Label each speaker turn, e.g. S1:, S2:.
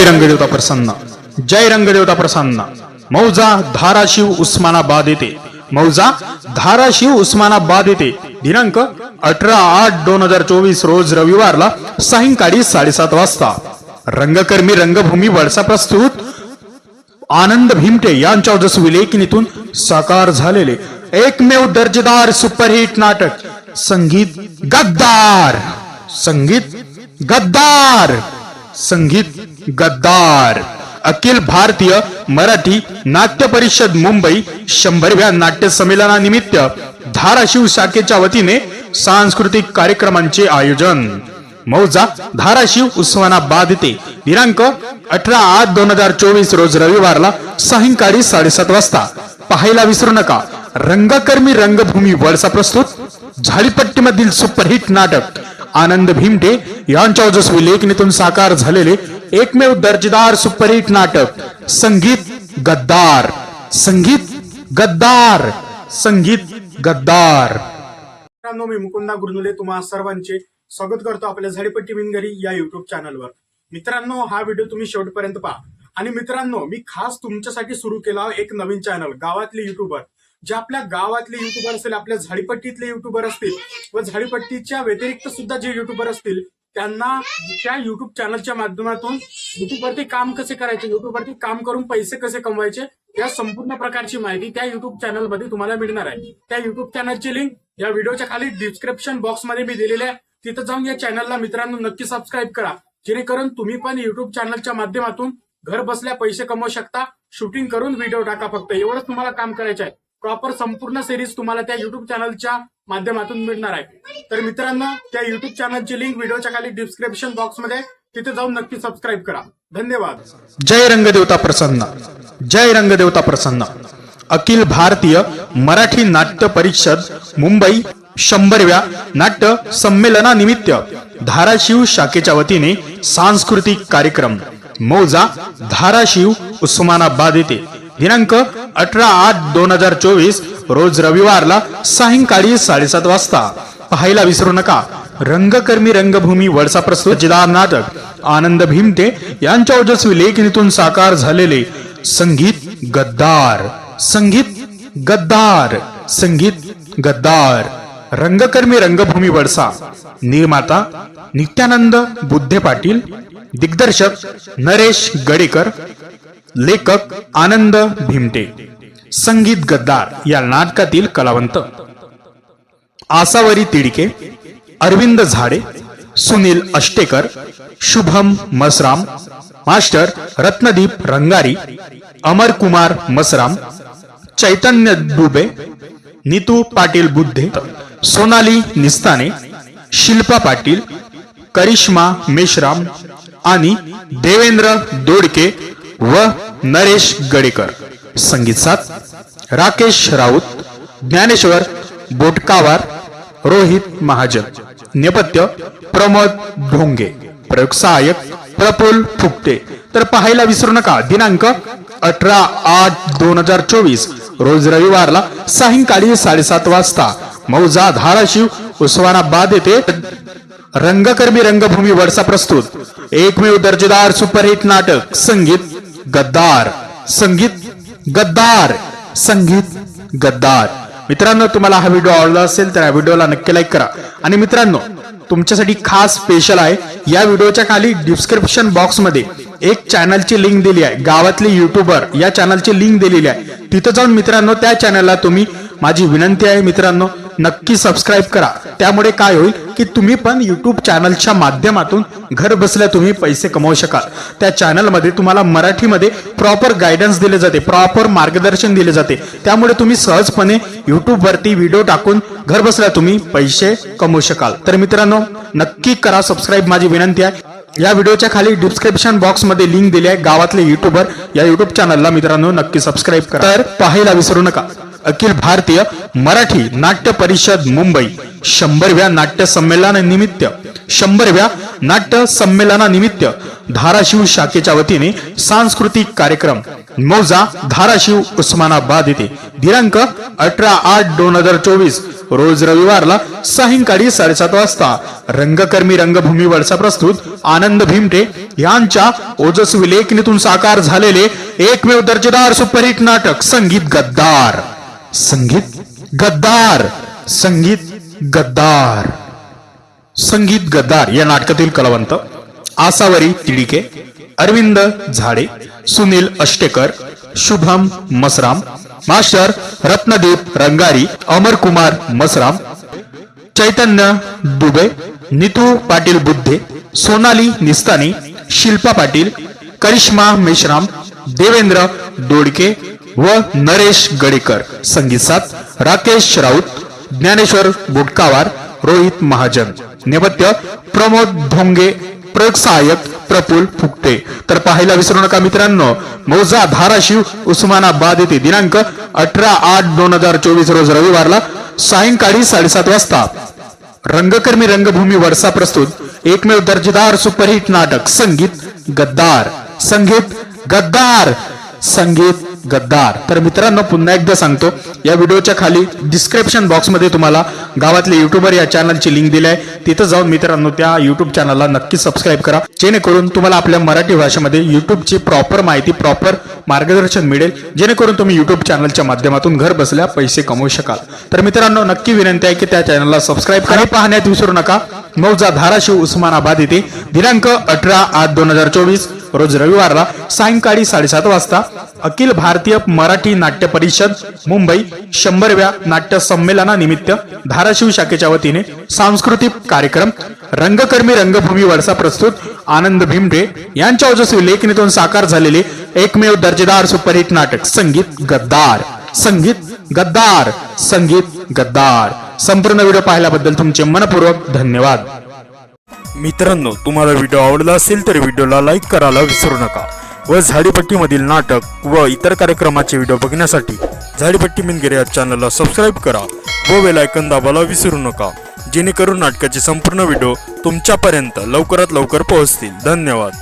S1: जय रंगदेवता प्रसन्न जय रंगदेवता प्रसन्न. मौजा धाराशिव उस्मानाबाद येथे मौजा धाराशिव उस्मानाबाद येथे दिनांक अठरा आठ दोन हजार चोवीस रोज रविवारला सायंकाळी साडेसात वाजता. रंगकर्मी रंगभूमी वळसा प्रस्तुत. आनंद भीमटे यांच्या ओजस्वी लेखणीतून साकार झालेले एकमेव दर्जेदार सुपरहिट नाटक संगीत गद्दार. संगीत गद्दार. संगीत गद्दार अखिल भारतीय मराठी नाट्य परिषद मुंबई शंभरव्या नाट्य संमेलनानिमित्त धाराशिव शाखेच्या वतीने सांस्कृतिक कार्यक्रमांचे आयोजन. मौजा धाराशिव उस्मानाबाद येथे दिनांक अठरा आठ दोन हजार चोवीस रोज रविवारला सायंकाळी साडेसात वाजता. पाहायला विसरू नका. रंगकर्मी रंगभूमी वळसा प्रस्तुत. झाडीपट्टीमधील सुपरहिट नाटक. आनंद भीमटे यांच्या ओजस्वी लेखणीतून साकार झालेले एकमेव दर्जेदार सुपरहिट नाटक संगीत गद्दार संगीत गद्दार संगीत गद्दार.
S2: मित्रांनो मी मुकुंदा गुरनुले तुम्हा सर्वांचे स्वागत करतो आपल्या झाडीपट्टी विनगरी या युट्यूब चॅनलवर मित्रांनो हा व्हिडिओ तुम्ही शेवटपर्यंत पहा. आणि मित्रांनो मी खास तुमच्यासाठी सुरू केला एक नवीन चॅनल गावातले युट्यूबर जे आपल्या गावातले युट्यूबर असतील आपल्या झाडीपट्टीतले युट्यूबर असतील व झाडीपट्टीच्या व्यतिरिक्त सुद्धा जे युट्यूबर असतील त्यांना त्या युट्यूब चॅनलच्या माध्यमातून युट्यूबवरती काम कसे करायचे युट्यूबवरती काम करून पैसे कसे कमवायचे या संपूर्ण प्रकारची माहिती त्या युट्यूब चॅनलमध्ये तुम्हाला मिळणार आहे. त्या युट्यूब चॅनलची लिंक या व्हिडिओच्या खाली डिस्क्रिप्शन बॉक्समध्ये मी दिलेली आहे. तिथं जाऊन या चॅनलला मित्रांनो नक्की सबस्क्राईब करा. जेणेकरून तुम्ही पण युट्यूब चॅनलच्या माध्यमातून घर बसल्या पैसे कमवू शकता. शूटिंग करून व्हिडिओ टाका फक्त. एवढंच तुम्हाला काम करायचं आहे. प्रॉपर संपूर्ण सिरीज तुम्हाला त्या युट्यूब चॅनलच्या माध्यमातून मिळणार आहे. तर मित्रांनो त्या युट्यूब चॅनलची लिंक व्हिडिओच्या खाली डिस्क्रिप्शन बॉक्समध्ये तिथे जाऊन नक्की सबस्क्राईब करा. धन्यवाद.
S1: जय रंगदेवता प्रसन्न. जय रंगदेवता प्रसन्न. अखिल भारतीय मराठी नाट्य परिषद मुंबई शंभरव्या नाट्य संमेलनानिमित्त धाराशिव शाखेच्या वतीने सांस्कृतिक कार्यक्रम. मौजा धाराशिव उस्मानाबाद येथे. दिनांक अठरा आठ दोन हजार चोवीस रोज रविवारला सायंकाळी साडेसात वाजता. पाहायला विसरू नका. रंगकर्मी रंगभूमी वळसा प्रस्तुत जिदार नाटक. आनंद भीमटे यांच्या ओजस्वी लेखणीतून साकार झालेले संगीत गद्दार. संगीत गद्दार. संगीत गद्दार. रंगकर्मी रंगभूमी वळसा. निर्माता नित्यानंद बुद्धे पाटील. दिग्दर्शक नरेश गडेकर. लेखक आनंद भीमटे संगीत गद्दार या नाटकातील कलावंत. आसावरी तिडके अरविंद झाडे सुनील अष्टेकर शुभम मसराम मास्टर रत्नदीप रंगारी अमर कुमार मसराम चैतन्य दुबे नीतू पाटील बुद्धे सोनाली निस्ताने शिल्पा पाटील करिश्मा मेश्राम आणि देवेंद्र दोडके व नरेश गडेकर. संगीत साथ राकेश राऊत ज्ञानेश्वर बोटकावार रोहित महाजन. नेपथ्य प्रमोद ढोंगे. प्रयोग सहाय्यक प्रफुल फुकटे. तर पाहायला विसरू नका दिनांक अठरा आठ दोन हजार चोवीस रोज रविवारला सायंकाळी साडेसात वाजता. मौजा धाराशिव उस्मानाबाद येथे रंगकर्मी रंगभूमी वरसा प्रस्तुत. एकमेव दर्जेदार सुपरहिट नाटक संगीत गद्दार संगीत गद्दार संगीत गद्दार. मित्रांनो तुम्हाला हा व्हिडिओ आवडला असेल तर या व्हिडिओला नक्की लाईक करा. आणि मित्रांनो तुमच्यासाठी खास स्पेशल आहे या व्हिडिओच्या खाली डिस्क्रिप्शन बॉक्समध्ये एक चॅनलची लिंक दिली आहे. गावातले युट्यूबर या चॅनलची लिंक दिलेली आहे. तिथं जाऊन मित्रांनो त्या चॅनलला तुम्ही माझी विनंती आहे मित्रांनो नक्की सबस्क्राईब करा. त्यामुळे काय होईल की तुम्ही पण युट्यूब चॅनलच्या माध्यमातून घर बसल्या तुम्ही पैसे कमवू शकाल. त्या चॅनलमध्ये तुम्हाला मराठीमध्ये प्रॉपर गायडन्स दिले जाते प्रॉपर मार्गदर्शन दिले जाते. त्यामुळे तुम्ही सहजपणे युट्यूब वरती व्हिडिओ टाकून घर बसल्या तुम्ही पैसे कमवू शकाल. तर मित्रांनो नक्की करा सबस्क्राईब माझी विनंती आहे या व्हिडिओच्या खाली डिस्क्रिप्शन बॉक्समध्ये लिंक दिली आहे. गावातले युट्यूबर या युट्यूब चॅनलला मित्रांनो नक्की सबस्क्राईब करा. तर पाहायला विसरू नका. अखिल भारतीय मराठी नाट्य परिषद मुंबई. शंभरव्या नाट्य संमेलनानिमित्त शंभरव्या नाट्य संमेलनानिमित्त धाराशिव शाखेच्या वतीने सांस्कृतिक कार्यक्रम. मौजा धाराशिव उस्मानाबाद येथे. दिनांक अठरा आठ दोन हजार चोवीस रोज रविवारला सायंकाळी साडेसात वाजता. रंगकर्मी रंगभूमी वरचा प्रस्तुत आनंद भीमटे यांच्या ओजस्वी लेखनीतून साकार झालेले एकमेव दर्जेदार सुपरहिट नाटक संगीत गद्दार. संगीत गद्दार संगीत गद्दार. संगीत गद्दार या नाटकातील कलावंत आसावरी तिडिके अरविंद झाडे सुनील अष्टेकर शुभम मसराम मास्टर रत्नदीप रंगारी अमर कुमार मसराम चैतन्य दुबे नितू पाटील बुद्धे सोनाली निस्तानी शिल्पा पाटील करिश्मा मेश्राम देवेंद्र दोडके व नरेश गडेकर. संगीत राकेश राऊत ज्ञानेश्वर बुटकावार रोहित महाजन. नेपथ्य प्रमोद धोंगे प्रयोग सहाय्यक प्रफुल फुकटे. तर पाहायला विसरू नका मित्रांनो मौजा धाराशिव उस्मानाबाद येथे दिनांक अठरा आठ दोन हजार चोवीस रोज रविवारला सायंकाळी साडेसात वाजता. रंगकर्मी रंगभूमी वर्षा प्रस्तुत एकमेव दर्जेदार सुपरहिट नाटक संगीत गद्दार. संगीत गद्दार. संगीत गद्दार. तर मित्रांनो पुन्हा एकदा सांगतो या व्हिडिओच्या खाली डिस्क्रिप्शन बॉक्समध्ये तुम्हाला गावातले युट्यूबर या चॅनलची लिंक दिली आहे. तिथं जाऊन मित्रांनो त्या युट्यूब चॅनलला नक्की सबस्क्राईब करा. जेणेकरून तुम्हाला आपल्या मराठी भाषेमध्ये युट्यूबची प्रॉपर माहिती प्रॉपर मार्गदर्शन मिळेल. जेणेकरून तुम्ही युट्यूब चॅनलच्या माध्यमातून घर बसल्या पैसे कमवू शकाल. तर मित्रांनो नक्की विनंती आहे की त्या चॅनलला सबस्क्राईब करा. पाहण्यात विसरू नका. मौजा धाराशिव उस्मानाबाद येथे. दिनांक अठरा आठ दोन हजार चोवीस रोज रविवारला सायंकाळी साडेसात वाजता अखिल भारतीय मराठी नाट्य परिषद मुंबई शंभरव्या नाट्य संमेलनानिमित्त धाराशिव शाखेच्या वतीने सांस्कृतिक कार्यक्रम रंगकर्मी रंगभूमी वरचा प्रस्तुत आनंद भीमडे यांच्या ओजस्वी लेखनीतून साकार झालेले एकमेव दर्जेदार सुपरहिट नाटक संगीत गद्दार संगीत गद्दार संगीत गद्दार. संपूर्ण व्हिडिओ पाहिल्याबद्दल तुमचे मनपूर्वक धन्यवाद.
S3: मित्रांनो तुम्हाला व्हिडिओ आवडला असेल तर व्हिडिओला लाईक करायला विसरू नका व झाडीपट्टीमधील नाटक व इतर कार्यक्रमाचे व्हिडिओ बघण्यासाठी झाडीपट्टी मिनगिरे या चॅनलला सबस्क्राईब करा व वेलायकन आयकन दाबायला विसरू नका जेणेकरून नाटकाचे संपूर्ण व्हिडिओ तुमच्यापर्यंत लवकरात लवकर पोहोचतील. धन्यवाद.